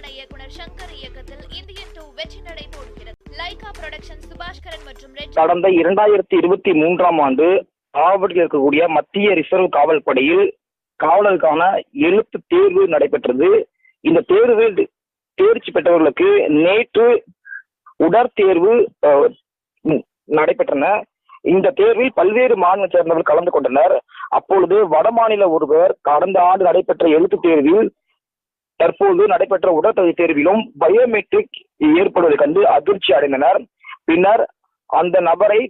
பிரம்மாண்டமான இயக்குனர் சங்கர் இயக்கத்தில் இந்தியன் டூ வெற்றி நடை போடுகிறது. லைகா புரொடக்ஷன் சுபாஷ்கரன் மற்றும் கடந்த இரண்டாயிரத்தி இருபத்தி மூன்றாம் ஆண்டு ஆவடியில் இருக்கக்கூடிய மத்திய ரிசர்வ் காவல் படையில் காவலருக்கான எழுத்து தேர்வு நடைபெற்றது. இந்த தேர்வில் தேர்ச்சி பெற்றவர்களுக்கு நேற்று உடற்தேர்வு நடைபெற்றன. இந்த தேர்வில் பல்வேறு மாநில சேர்ந்தவர்கள் கலந்து கொண்டனர். அப்பொழுது வட மாநில ஒருவர் கடந்த ஆண்டு நடைபெற்ற எழுத்துத் தேர்வில் தற்போது நடைபெற்ற உடற்தகுதி தேர்விலும் பயோமெட்ரிக் ஏற்படுவதை கண்டு அதிர்ச்சி அடைந்தனர். பின்னர் அந்த நபரை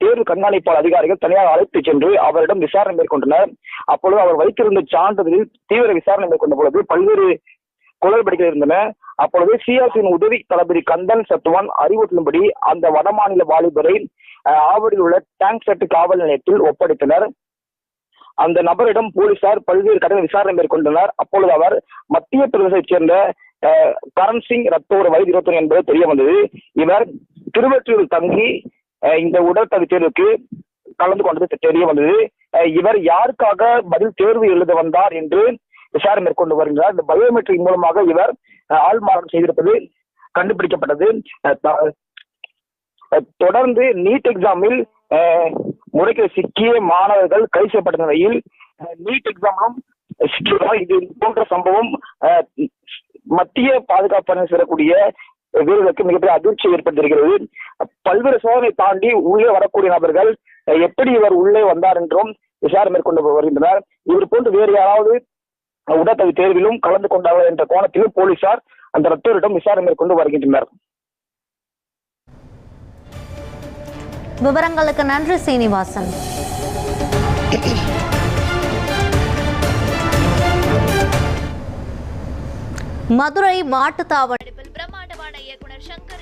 தேர்வு கண்காணிப்பாளர் அதிகாரிகள் தனியாக அழைத்து சென்று அவரிடம் விசாரணை மேற்கொண்டனர். அப்பொழுது அவர் வைத்திருந்த சான்றிதழில் தீவிர விசாரணை மேற்கொண்ட பொழுது பல்வேறு குளறுபடிகள் இருந்தன. அப்பொழுது சிஆர்சியின் உதவி தளபதி கந்தன் சத்துவான் அறிவுறுத்தின்படி அந்த வடமாநில வாலிபரை அஹ், ஆவடியில் உள்ள டேங்க் செட் காவல் நிலையத்தில் ஒப்படைத்தனர். அந்த நபரிடம் போலீசார் பல்வேறு கடன் விசாரணை மேற்கொண்டனர். அப்பொழுது அவர் மத்திய பிரதேசத்தைச் சேர்ந்த கரண் சிங் ரத்தோர் வயது இருபத்தி என்பது தெரிய வந்தது. இவர் திருவற்றூரில் தங்கி இந்த உடல் தகுதி தேர்வுக்கு கலந்து கொண்டது தெரிய வந்தது. இவர் யாருக்காக பதில் தேர்வு எழுத வந்தார் என்று விசாரணை மேற்கொண்டு வருகிறார் இந்த பயோமெட்ரிக் மூலமாக இவர் ஆள் மாறம் செய்திருப்பது கண்டுபிடிக்கப்பட்டது. தொடர்ந்து நீட் எக்ஸாமில் முறைக்கு சிக்கிய மாணவர்கள் கைது செய்யப்பட்ட நிலையில் நீட் எக்ஸாமிலும் சிக்கியதால் இது போன்ற சம்பவம் மத்திய பாதுகாப்பு பணி சேரக்கூடிய வீரர்களுக்கு மிகப்பெரிய அதிர்ச்சி ஏற்பட்டிருக்கிறது. பல்வேறு சோதனை தாண்டி உள்ளே வரக்கூடிய நபர்கள் அஹ், எப்படி இவர் உள்ளே வந்தார் என்றும் விசாரணை மேற்கொண்டு வருகின்றனர். இவர் போன்று வேறு யாராவது உடற்தகுதி தேர்விலும் கலந்து கொண்டார்கள் என்ற கோணத்திலும் போலீசார் அந்த ரத்தோரிடம் விசாரணை மேற்கொண்டு வருகின்றனர். விவரங்களுக்கு நன்றி சீனிவாசன். மதுரை மாட்டுத்தாவணி பிரம்மாண்டமான இயக்குனர் சங்கர்